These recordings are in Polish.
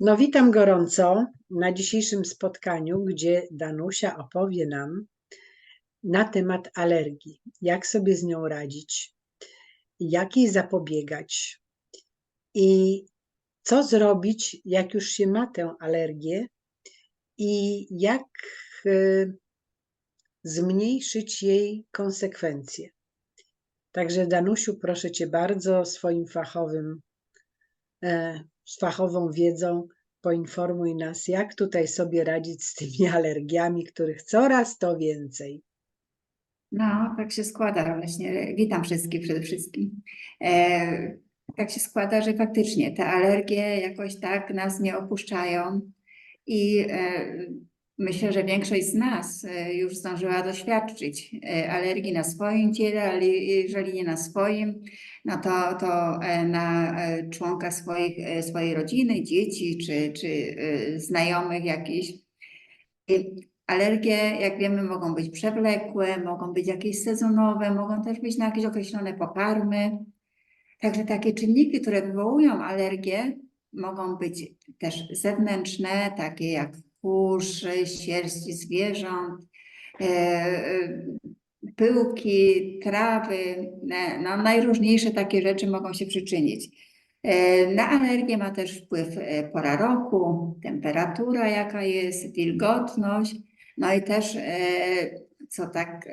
No, witam gorąco na dzisiejszym spotkaniu, gdzie Danusia opowie nam na temat alergii. Jak sobie z nią radzić, jak jej zapobiegać i co zrobić, jak już się ma tę alergię i jak y, zmniejszyć jej konsekwencje. Także Danusiu, proszę Cię bardzo, swoim fachowym, e, z fachową wiedzą poinformuj nas, jak tutaj sobie radzić z tymi alergiami, których coraz to więcej. No, tak się składa właśnie. Witam wszystkich przede wszystkim. E, tak się składa, że faktycznie te alergie jakoś tak nas nie opuszczają i e, myślę, że większość z nas e, już zdążyła doświadczyć e, alergii na swoim ciele, ale jeżeli nie na swoim, no to, to e, na członka swoich, swojej rodziny, dzieci czy, czy znajomych jakichś. Alergie, jak wiemy, mogą być przewlekłe, mogą być jakieś sezonowe, mogą też być na jakieś określone pokarmy. Także takie czynniki, które wywołują alergię, mogą być też zewnętrzne, takie jak kurz, sierść zwierząt, e, e, pyłki, trawy, no, najróżniejsze takie rzeczy mogą się przyczynić. E, Na alergię ma też wpływ pora roku, temperatura jaka jest, wilgotność, no i też, co tak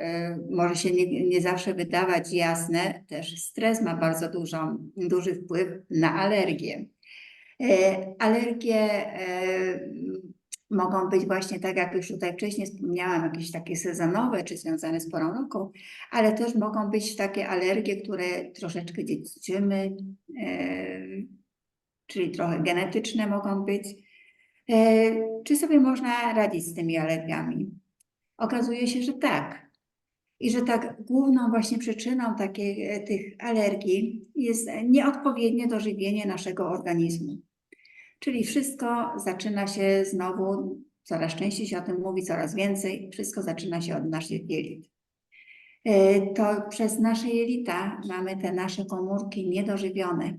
może się nie, nie zawsze wydawać jasne, też stres ma bardzo dużą, duży wpływ na alergię. Alergie mogą być właśnie tak, jak już tutaj wcześniej wspomniałam, jakieś takie sezonowe czy związane z porą roku, ale też mogą być takie alergie, które troszeczkę dziedziczymy, e, czyli trochę genetyczne mogą być. E, Czy sobie można radzić z tymi alergiami? Okazuje się, że tak. I że tak główną właśnie przyczyną takiej, e, tych alergii jest nieodpowiednie dożywienie naszego organizmu. Czyli wszystko zaczyna się znowu, coraz częściej się o tym mówi, coraz więcej, wszystko zaczyna się od naszych jelit. E, To przez nasze jelita mamy te nasze komórki niedożywione.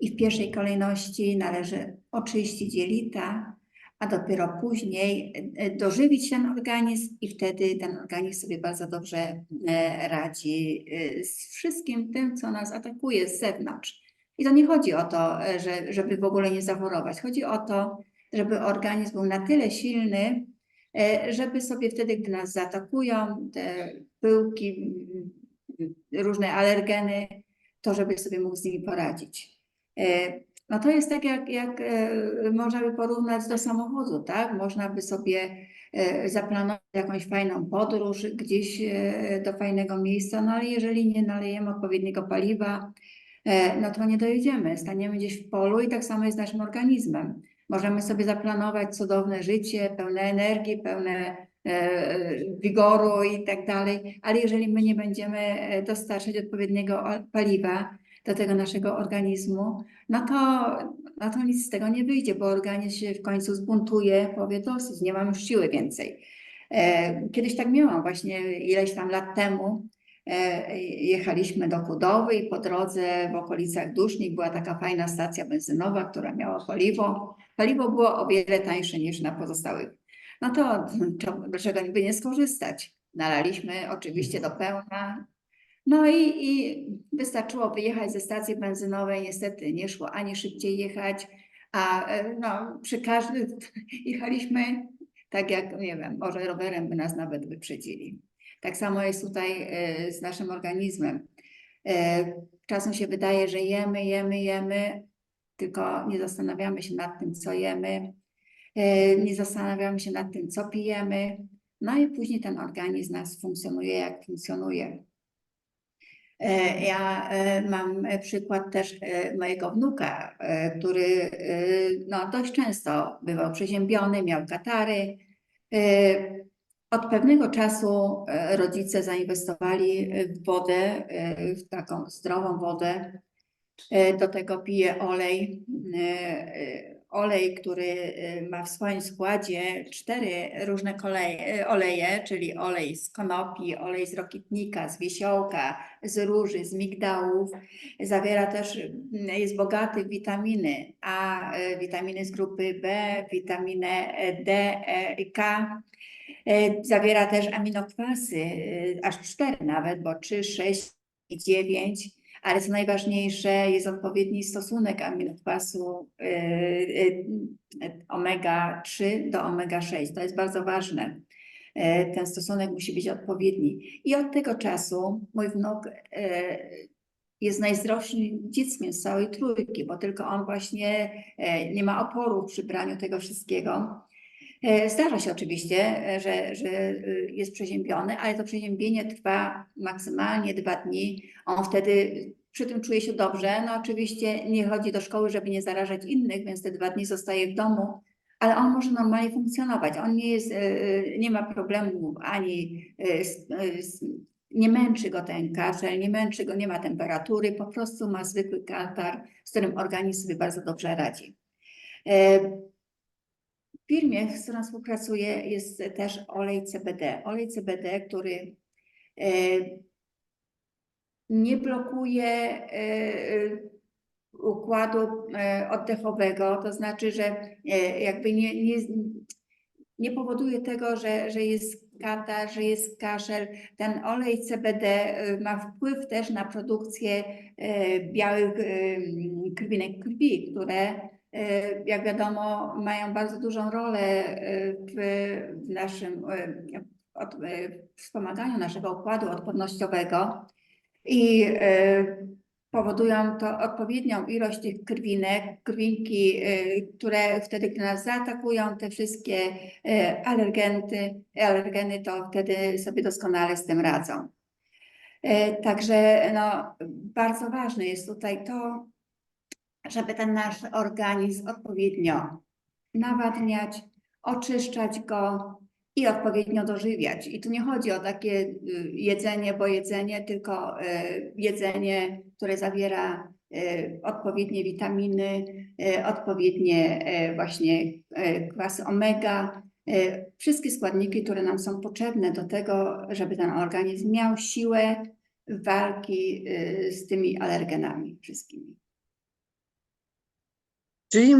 I w pierwszej kolejności należy oczyścić jelita, a dopiero później e, dożywić ten organizm i wtedy ten organizm sobie bardzo dobrze e, radzi z wszystkim tym, co nas atakuje z zewnątrz. I to nie chodzi o to, e, że, żeby w ogóle nie zachorować. Chodzi o to, żeby organizm był na tyle silny, e, żeby sobie wtedy, gdy nas zaatakują, te pyłki, różne alergeny, to żeby sobie mógł z nimi poradzić. E, No to jest tak, jak, jak można by porównać do samochodu, tak? Można by sobie zaplanować jakąś fajną podróż gdzieś do fajnego miejsca, no ale jeżeli nie nalejemy odpowiedniego paliwa, no to nie dojedziemy. Staniemy gdzieś w polu i tak samo jest z naszym organizmem. Możemy sobie zaplanować cudowne życie, pełne energii, pełne e, wigoru i tak dalej, ale jeżeli my nie będziemy e, dostarczać odpowiedniego paliwa do tego naszego organizmu, no to, no to nic z tego nie wyjdzie, bo organizm się w końcu zbuntuje, powie dosyć, nie mam już siły więcej. E, Kiedyś tak miałam właśnie ileś tam lat temu, e, jechaliśmy do Kudowy i po drodze w okolicach Dusznik była taka fajna stacja benzynowa, która miała paliwo. Paliwo było o wiele tańsze niż na pozostałych. No to dlaczego by nie skorzystać? Nalaliśmy oczywiście do pełna. No i, i wystarczyło wyjechać ze stacji benzynowej. Niestety nie szło ani szybciej jechać, a e, no, przy każdym jechaliśmy tak jak, nie wiem, może rowerem by nas nawet wyprzedzili. Tak samo jest tutaj e, z naszym organizmem. E, Czasem się wydaje, że jemy, jemy, jemy, tylko nie zastanawiamy się nad tym, co jemy, e, nie zastanawiamy się nad tym, co pijemy, no i później ten organizm nas funkcjonuje, jak funkcjonuje. Ja mam przykład też mojego wnuka, który no, dość często bywał przeziębiony, miał katary. Od pewnego czasu e, rodzice zainwestowali w wodę, e, w taką zdrową wodę. E, Do tego pije olej, olej, który ma w swoim składzie cztery różne koleje, oleje, czyli olej z konopi, olej z rokitnika, z wiesiołka, z róży, z migdałów. Zawiera też, jest bogaty w witaminy A, witaminy z grupy B, witaminę D, E i K. E, Zawiera też aminokwasy, y, aż cztery nawet, bo trzy, sześć i dziewięć ale co najważniejsze jest odpowiedni stosunek aminokwasu y, omega-3 do omega-6. To jest bardzo ważne. E, Ten stosunek musi być odpowiedni. I od tego czasu mój wnuk e, jest najzdrowszym dzieckiem z całej trójki, bo tylko on właśnie e, nie ma oporu przy braniu tego wszystkiego. E, Zdarza się oczywiście, e, że, że y, jest przeziębiony, ale to przeziębienie trwa maksymalnie dwa dni. On wtedy przy tym czuje się dobrze. No oczywiście nie chodzi do szkoły, żeby nie zarażać innych, więc te dwa dni zostaje w domu, ale on może normalnie funkcjonować. On nie jest, e, nie ma problemu ani e, z, e, z, nie męczy go ten kaszel, nie męczy go, nie ma temperatury, po prostu ma zwykły katar, z którym organizm sobie bardzo dobrze radzi. W firmie, z którą współpracuję, jest też olej CBD. Olej CBD, który e, nie blokuje e, układu e, oddechowego, to znaczy, że jakby nie, nie, nie powoduje tego, że, że jest katar, że jest kaszel. Ten olej CBD ma wpływ też na produkcję białych krwinek krwi, które jak wiadomo mają bardzo dużą rolę e, w, naszym e, e, wspomaganiu naszego układu odpornościowego i e, powodują to odpowiednią ilość tych krwinek, krwinki, e, które wtedy, gdy nas zaatakują, te wszystkie e, alergenty, alergeny, to wtedy sobie doskonale z tym radzą. E, Także no, bardzo ważne jest tutaj to, żeby ten nasz organizm odpowiednio nawadniać, oczyszczać go i odpowiednio dożywiać. I tu nie chodzi o takie y, jedzenie, bo jedzenie, tylko y, jedzenie, które zawiera y, odpowiednie witaminy, odpowiednie właśnie kwasy omega, wszystkie składniki, które nam są potrzebne do tego, żeby ten organizm miał siłę walki z tymi alergenami wszystkimi. Czyli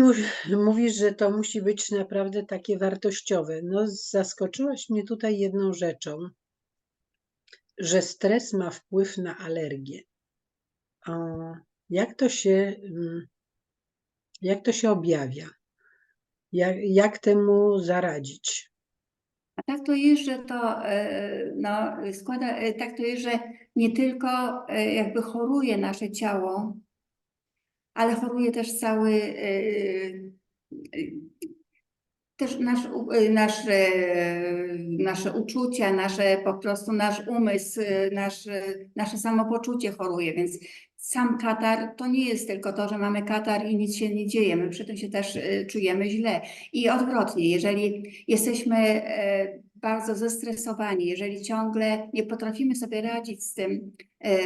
mówisz, że to musi być naprawdę takie wartościowe. No, zaskoczyłaś mnie tutaj jedną rzeczą, że stres ma wpływ na alergię. Jak to się, mm, jak to się objawia? Jak, jak temu zaradzić? A tak to jest, że to e, no, składa, e, tak to jest, że nie tylko e, jakby choruje nasze ciało, ale choruje też cały e, e, też nasz, e, nasz, e, nasze uczucia, nasze po prostu nasz umysł, e, nasz, e, nasze samopoczucie choruje, więc sam katar to nie jest tylko to, że mamy katar i nic się nie dzieje, my przy tym się też czujemy źle. I odwrotnie, jeżeli jesteśmy bardzo zestresowani, jeżeli ciągle nie potrafimy sobie radzić z tym e,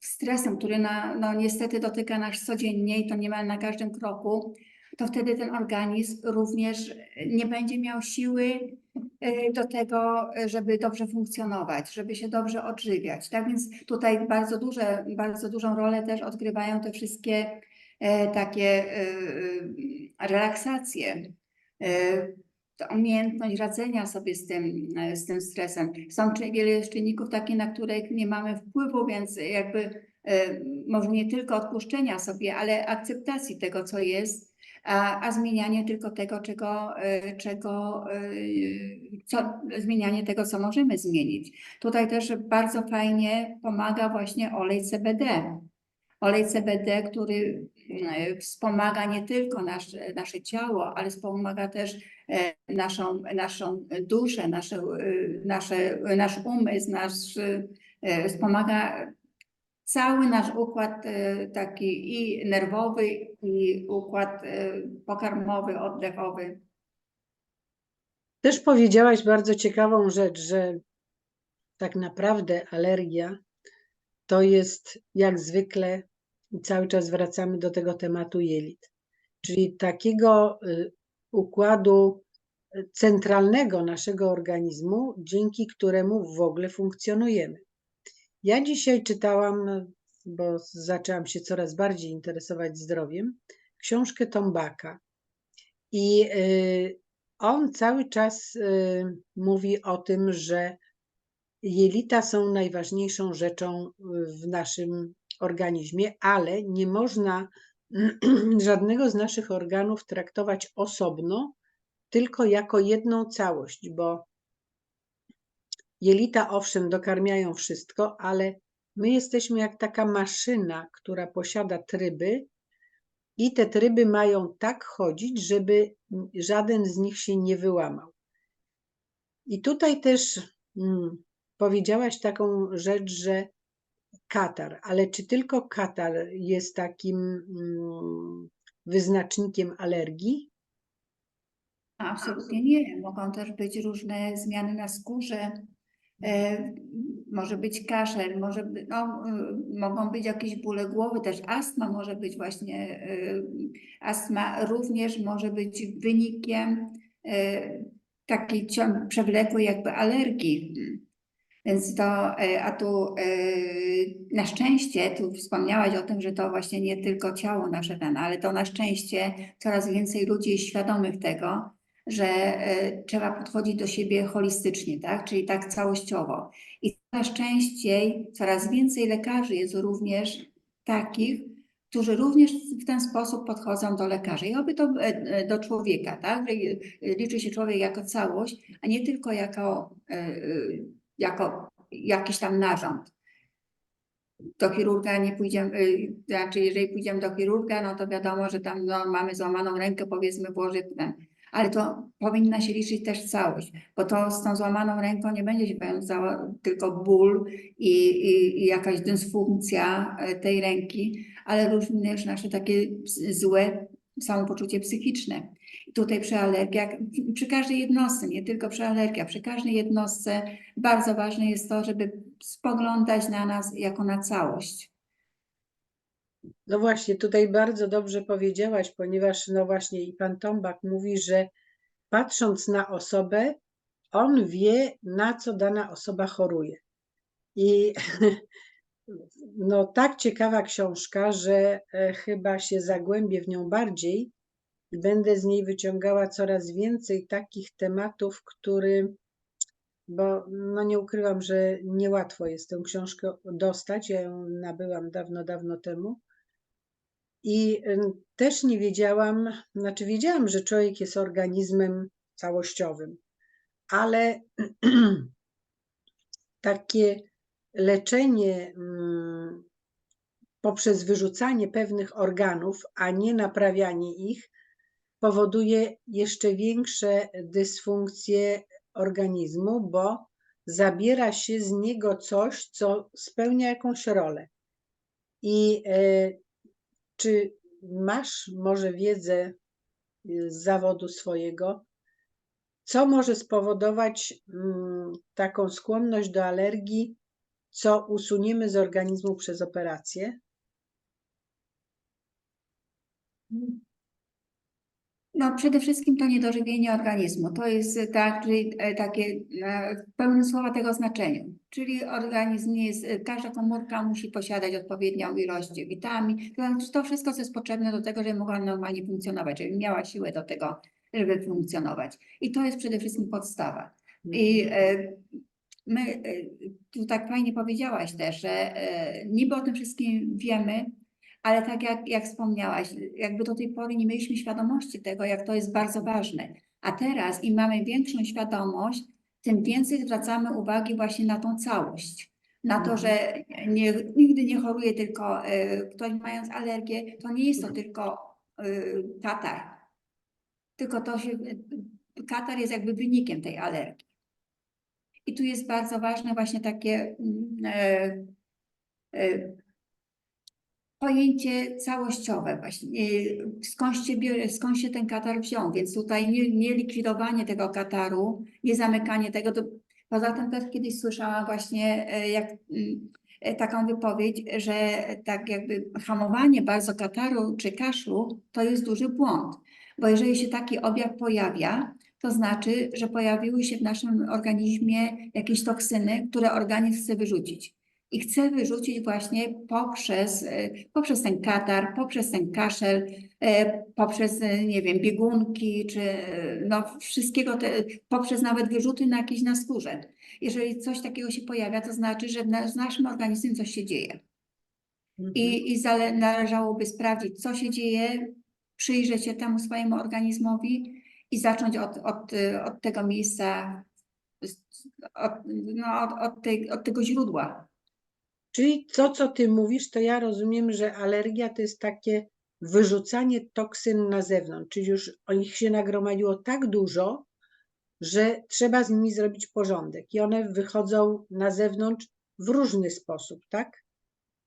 stresem, który na, no, niestety dotyka nas codziennie i to niemal na każdym kroku, to wtedy ten organizm również nie będzie miał siły e, do tego, żeby dobrze funkcjonować, żeby się dobrze odżywiać. Tak więc tutaj bardzo, duże, bardzo dużą rolę też odgrywają te wszystkie e, takie relaksacje. To umiejętność radzenia sobie z tym, e, z tym stresem. Są wiele czynników takich, na których nie mamy wpływu, więc jakby e, może nie tylko odpuszczenia sobie, ale akceptacji tego, co jest, a, a zmienianie tylko tego, czego, e, czego co, zmienianie tego, co możemy zmienić. Tutaj też bardzo fajnie pomaga właśnie olej CBD. Olej CBD, który e, wspomaga nie tylko nasze, nasze ciało, ale wspomaga też e, naszą, naszą duszę, nasze, e, nasze, nasz umysł, nasz, wspomaga cały nasz układ taki i nerwowy, i układ pokarmowy, oddechowy. Też powiedziałaś bardzo ciekawą rzecz, że tak naprawdę alergia to jest jak zwykle, cały czas wracamy do tego tematu jelit. czyli takiego y, układu y, centralnego naszego organizmu, dzięki któremu w ogóle funkcjonujemy. Ja dzisiaj czytałam, bo zaczęłam się coraz bardziej interesować zdrowiem, książkę Tombaka. I y, on cały czas mówi o tym, że jelita są najważniejszą rzeczą w naszym organizmie, ale nie można żadnego z naszych organów traktować osobno, tylko jako jedną całość, bo jelita owszem dokarmiają wszystko, ale my jesteśmy jak taka maszyna, która posiada tryby i te tryby mają tak chodzić, żeby żaden z nich się nie wyłamał. I tutaj też mm, powiedziałaś taką rzecz, że katar, ale czy tylko katar jest takim mm, wyznacznikiem alergii? Absolutnie nie. Mogą też być różne zmiany na skórze. E, może być kaszel, może no, y, mogą być jakieś bóle głowy, też astma może być właśnie, y, astma również może być wynikiem y, takiej przewlekłej jakby alergii. Więc to, e, a tu e, na szczęście, tu wspomniałaś o tym, że to właśnie nie tylko ciało nasze ten, ale to na szczęście coraz więcej ludzi jest świadomych tego, że e, trzeba podchodzić do siebie holistycznie, tak? Czyli tak całościowo. I na szczęście coraz więcej lekarzy jest również takich, którzy również w ten sposób podchodzą do lekarzy. I oby to do człowieka, tak? Liczy się człowiek jako całość, a nie tylko jako jako jakiś tam narząd. Do chirurga nie pójdziemy, y, znaczy jeżeli pójdziemy do chirurga, no to wiadomo, że tam no, mamy złamaną rękę, powiedzmy włożyć ten, ale to powinna się liczyć też całość, bo to z tą złamaną ręką nie będzie się wiązała tylko ból i, i, i jakaś dysfunkcja e, tej ręki, ale również nasze takie złe samopoczucie psychiczne. Tutaj przy alergiach, przy każdej jednostce, nie tylko przy alergiach, przy każdej jednostce bardzo ważne jest to, żeby spoglądać na nas jako na całość. No właśnie, tutaj bardzo dobrze powiedziałaś, ponieważ no właśnie i pan Tombak mówi, że patrząc na osobę, on wie, na co dana osoba choruje. I no tak ciekawa książka, że e, chyba się zagłębię w nią bardziej i będę z niej wyciągała coraz więcej takich tematów, który, bo no nie ukrywam, że niełatwo jest tę książkę dostać. Ja ją nabyłam dawno, dawno temu. I też nie wiedziałam, znaczy wiedziałam, że człowiek jest organizmem całościowym, ale takie leczenie mm, poprzez wyrzucanie pewnych organów, a nie naprawianie ich, powoduje jeszcze większe dysfunkcje organizmu, bo zabiera się z niego coś, co spełnia jakąś rolę. I e, czy masz może wiedzę y, z zawodu swojego, co może spowodować mm, taką skłonność do alergii, co usuniemy z organizmu przez operację? No, przede wszystkim to niedożywienie organizmu. To jest tak, czyli e, takie e, w pełnym słowa tego znaczenia. Czyli organizm nie jest, e, każda komórka musi posiadać odpowiednią ilość witamin. Znaczy to wszystko, co jest potrzebne do tego, żeby mogła normalnie funkcjonować, żeby miała siłę do tego, żeby funkcjonować. I to jest przede wszystkim podstawa. I my, tu tak fajnie powiedziałaś też, że niby o tym wszystkim wiemy, ale tak jak, jak wspomniałaś, jakby do tej pory nie mieliśmy świadomości tego, jak to jest bardzo ważne. A teraz im mamy większą świadomość, tym więcej zwracamy uwagi właśnie na tą całość. Na to, że nie, nigdy nie choruje tylko y, ktoś mając alergię, to nie jest to tylko y, katar. Tylko to się, katar jest jakby wynikiem tej alergii. I tu jest bardzo ważne właśnie takie y, pojęcie całościowe właśnie, skąd się, skąd się ten katar wziął, więc tutaj nie, nie likwidowanie tego kataru, nie zamykanie tego, to, poza tym też kiedyś słyszałam właśnie, e, jak mm, e, taką wypowiedź, że tak jakby hamowanie bardzo kataru czy kaszlu to jest duży błąd, bo jeżeli się taki objaw pojawia, to znaczy, że pojawiły się w naszym organizmie jakieś toksyny, które organizm chce wyrzucić. I chce wyrzucić właśnie poprzez, e, poprzez ten katar, poprzez ten kaszel, e, poprzez, e, nie wiem, biegunki, czy no wszystkiego, te, poprzez nawet wyrzuty na jakieś na skórze. Jeżeli coś takiego się pojawia, to znaczy, że w naszym organizmem coś się dzieje. Mhm. I, i zale, należałoby sprawdzić, co się dzieje, przyjrzeć się temu swojemu organizmowi i zacząć od, od, od tego miejsca, od, no, od, od, tej, od tego źródła. Czyli to, co ty mówisz, to ja rozumiem, że alergia to jest takie wyrzucanie toksyn na zewnątrz, czyli już o nich się nagromadziło tak dużo, że trzeba z nimi zrobić porządek i one wychodzą na zewnątrz w różny sposób, tak?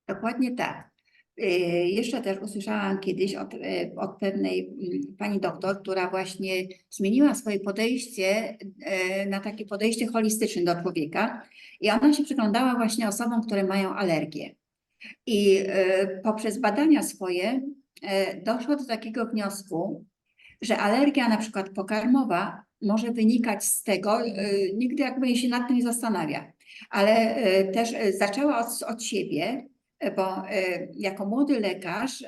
Dokładnie tak. Y, Jeszcze też usłyszałam kiedyś od, y, od pewnej mm, pani doktor, która właśnie zmieniła swoje podejście y, na takie podejście holistyczne do człowieka i ona się przyglądała właśnie osobom, które mają alergię. I poprzez badania swoje doszło do takiego wniosku, że alergia na przykład pokarmowa może wynikać z tego, nigdy jakby się nad tym nie zastanawia, ale też zaczęła od, od siebie, bo y, jako młody lekarz y,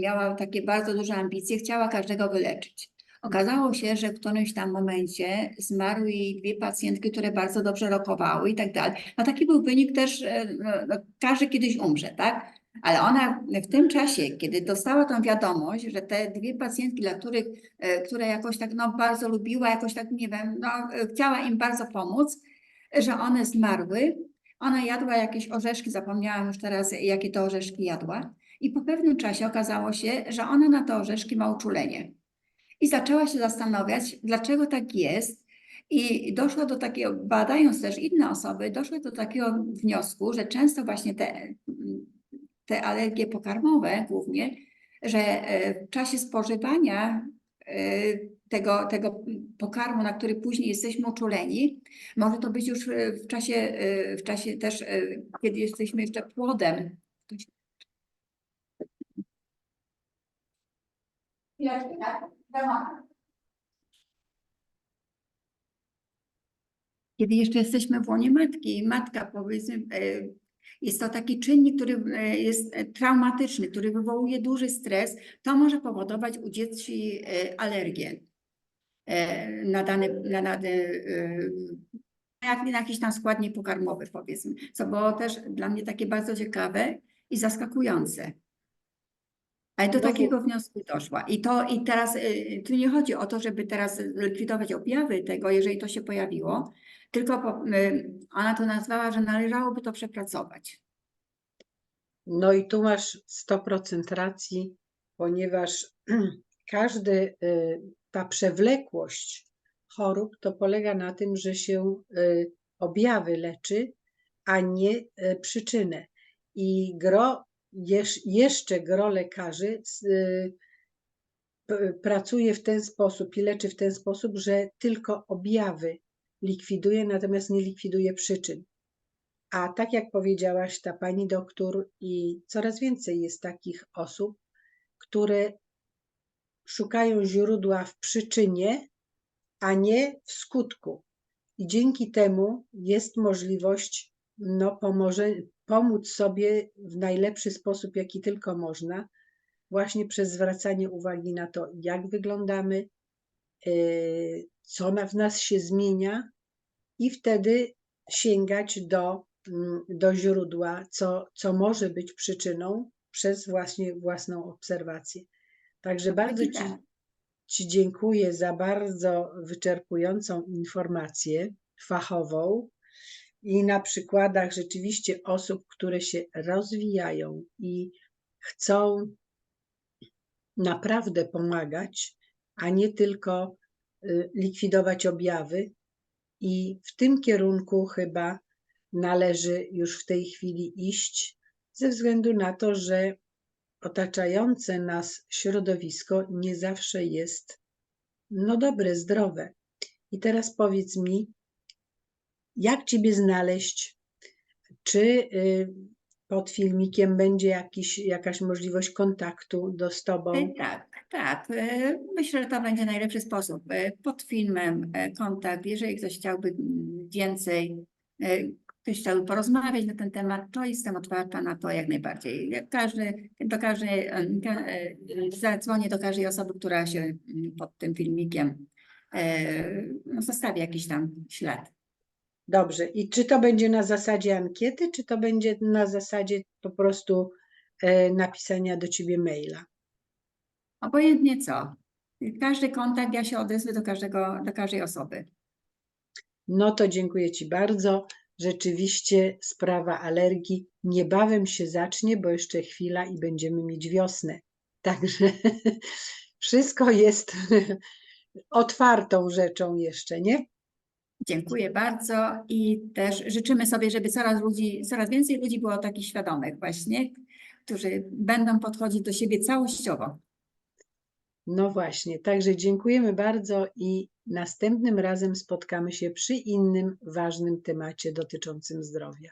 miała takie bardzo duże ambicje, chciała każdego wyleczyć. Okazało się, że w którymś tam momencie zmarły jej dwie pacjentki, które bardzo dobrze rokowały i tak dalej. No taki był wynik też, y, no, no, każdy kiedyś umrze, tak? Ale ona w tym czasie, kiedy dostała tą wiadomość, że te dwie pacjentki, dla których, e, które jakoś tak no, bardzo lubiła, jakoś tak nie wiem, no, e, chciała im bardzo pomóc, że one zmarły. Ona jadła jakieś orzeszki, zapomniałam już teraz, jakie to orzeszki jadła. I po pewnym czasie okazało się, że ona na te orzeszki ma uczulenie. I zaczęła się zastanawiać, dlaczego tak jest. I doszła do takiego, badając też inne osoby, doszła do takiego wniosku, że często właśnie te, te alergie pokarmowe głównie, że e, w czasie spożywania e, tego, tego pokarmu, na który później jesteśmy uczuleni, może to być już e, w czasie, e, w czasie też, e, kiedy jesteśmy jeszcze płodem. Kiedy jeszcze jesteśmy w łonie matki i matka powiedzmy jest to taki czynnik, który jest traumatyczny, który wywołuje duży stres, to może powodować u dzieci alergię na dane, na dane e, na jakiś tam składnik pokarmowy powiedzmy, co było też dla mnie takie bardzo ciekawe i zaskakujące. Ale do takiego wniosku doszła. I to i teraz y, tu nie chodzi o to, żeby teraz likwidować objawy tego, jeżeli to się pojawiło, tylko po, ona to nazwała, że należałoby to przepracować. No i tu masz 100% racji, ponieważ każdy, y, ta przewlekłość chorób to polega na tym, że się y, objawy leczy, a nie y, przyczynę. I gro, jeszcze gro lekarzy y, pracuje w ten sposób i leczy w ten sposób, że tylko objawy likwiduje, natomiast nie likwiduje przyczyn. A tak jak powiedziałaś, ta pani doktor i coraz więcej jest takich osób, które szukają źródła w przyczynie, a nie w skutku. I dzięki temu jest możliwość no, pomoże, pomóc sobie w najlepszy sposób, jaki tylko można, właśnie przez zwracanie uwagi na to, jak wyglądamy, yy, co w nas się zmienia, i wtedy sięgać do, mm, do źródła, co, co może być przyczyną przez właśnie własną obserwację. Także bardzo Dokładnie ci, tak. ci dziękuję za bardzo wyczerpującą informację fachową i na przykładach rzeczywiście osób, które się rozwijają i chcą naprawdę pomagać, a nie tylko y, likwidować objawy. I w tym kierunku chyba należy już w tej chwili iść, ze względu na to, że otaczające nas środowisko nie zawsze jest no dobre, zdrowe. I teraz powiedz mi, jak Ciebie znaleźć? Czy y, pod filmikiem będzie jakiś, jakaś możliwość kontaktu do, z Tobą? E, Tak, tak. E, Myślę, że to będzie najlepszy sposób. E, Pod filmem kontakt, jeżeli ktoś chciałby mm, więcej, ktoś chciałby porozmawiać na ten temat, to jestem otwarta na to jak najbardziej. Jak każdy, do każdej, e, zadzwonię do każdej osoby, która się mm, pod tym filmikiem e, no, zostawi jakiś tam ślad. Dobrze. I czy to będzie na zasadzie ankiety, czy to będzie na zasadzie po prostu e, napisania do Ciebie maila? Obojętnie co. Każdy kontakt, ja się odezwę do każdego, do każdej osoby. No to dziękuję Ci bardzo. Rzeczywiście sprawa alergii niebawem się zacznie, bo jeszcze chwila i będziemy mieć wiosnę. Także wszystko jest otwartą rzeczą jeszcze, nie? Dziękuję bardzo i też życzymy sobie, żeby coraz ludzi, coraz więcej ludzi było takich świadomych właśnie, którzy będą podchodzić do siebie całościowo. No właśnie, także dziękujemy bardzo i następnym razem spotkamy się przy innym ważnym temacie dotyczącym zdrowia.